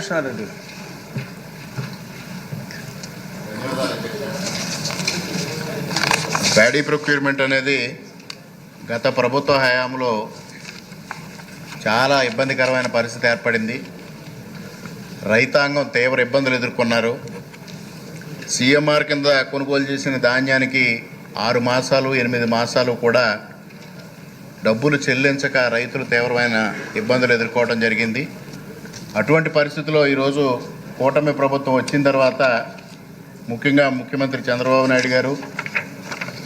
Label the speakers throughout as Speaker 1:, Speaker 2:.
Speaker 1: Krishna Reddy
Speaker 2: paddy procurement అనేది గత ప్రభుత్వ హయాంలో చాలా ఇబ్బందికరమైన పరిస్థితి ఏర్పడింది. రైతాంగం తీవ్ర ఇబ్బందులు ఎదుర్కొన్నారు. సీఎంఆర్ కింద కొనుగోలు చేసిన ధాన్యానికి ఆరు మాసాలు ఎనిమిది మాసాలు కూడా డబ్బులు చెల్లించక రైతులు తీవ్రమైన ఇబ్బందులు ఎదుర్కోవడం జరిగింది. అటువంటి పరిస్థితిలో ఈరోజు కూటమి ప్రభుత్వం వచ్చిన తర్వాత ముఖ్యంగా ముఖ్యమంత్రి చంద్రబాబు నాయుడు గారు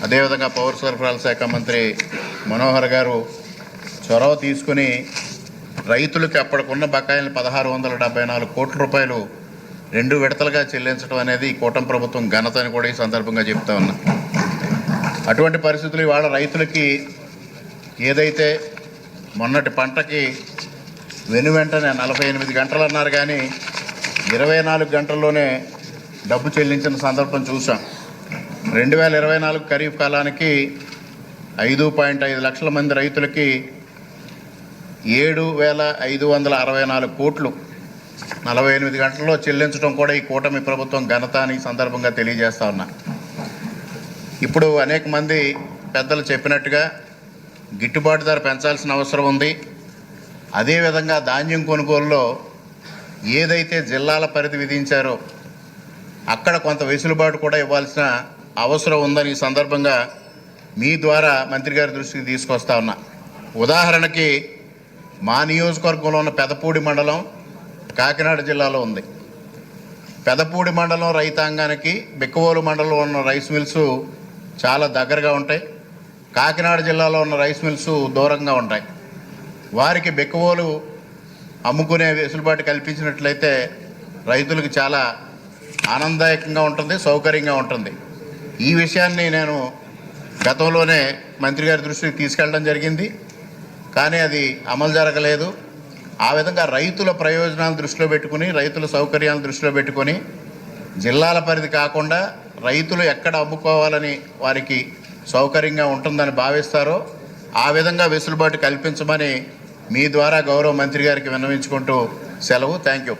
Speaker 2: అదేవిధంగా పౌర సరఫరాల శాఖ మంత్రి మనోహర్ గారు చొరవ తీసుకుని రైతులకు అప్పటికున్న బకాయిలను పదహారు వందల డెబ్బై నాలుగు కోట్ల రూపాయలు రెండు విడతలుగా చెల్లించడం అనేది ఈ కూటమి ప్రభుత్వం ఘనత అని కూడా ఈ సందర్భంగా చెప్తా ఉన్నా. అటువంటి పరిస్థితులు ఇవాళ రైతులకి ఏదైతే మొన్నటి పంటకి వెను వెంటనే నలభై ఎనిమిది గంటలు అన్నారు కానీ ఇరవై నాలుగు గంటల్లోనే డబ్బు చెల్లించిన సందర్భం చూసాం రెండు వేల ఇరవై నాలుగు ఖరీఫ్ కాలానికి ఐదు పాయింట్ ఐదు లక్షల మంది రైతులకి ఏడు వేల ఐదు వందల అరవై నాలుగు కోట్లు నలభై ఎనిమిది గంటల్లో చెల్లించడం కూడా ఈ కూటమి ప్రభుత్వం ఘనత అని సందర్భంగా తెలియజేస్తా ఉన్నా. ఇప్పుడు అనేక మంది పెద్దలు చెప్పినట్టుగా గిట్టుబాటు ధర పెంచాల్సిన అవసరం ఉంది. అదేవిధంగా ధాన్యం కొనుగోలులో ఏదైతే జిల్లాల పరిధి విధించారో అక్కడ కొంత వెసులుబాటు కూడా ఇవ్వాల్సిన అవసరం ఉందని ఈ సందర్భంగా మీ ద్వారా మంత్రి గారి దృష్టికి తీసుకొస్తా ఉన్నా. ఉదాహరణకి మా నియోజకవర్గంలో ఉన్న పెదపూడి మండలం కాకినాడ జిల్లాలో ఉంది. పెదపూడి మండలం రైతాంగానికి బిక్కవోలు మండలంలో ఉన్న రైస్ మిల్స్ చాలా దగ్గరగా ఉంటాయి. కాకినాడ జిల్లాలో ఉన్న రైస్ మిల్స్ దూరంగా ఉంటాయి. వారికి బెక్కువలు అమ్ముకునే వెసులుబాటు కల్పించినట్లయితే రైతులకు చాలా ఆనందదాయకంగా ఉంటుంది సౌకర్యంగా ఉంటుంది. ఈ విషయాన్ని నేను గతంలోనే మంత్రి గారి దృష్టికి తీసుకెళ్ళడం జరిగింది. కానీ అది అమలు జరగలేదు. ఆ విధంగా రైతుల ప్రయోజనాలు దృష్టిలో పెట్టుకుని రైతుల సౌకర్యాలను దృష్టిలో పెట్టుకొని జిల్లాల పరిధి కాకుండా రైతులు ఎక్కడ అమ్ముకోవాలని వారికి సౌకర్యంగా ఉంటుందని భావిస్తారో ఆ విధంగా వెసులుబాటు కల్పించమని మీ ద్వారా గౌరవ మంత్రి గారికి విన్నవించుకుంటూ సెలవు. Thank you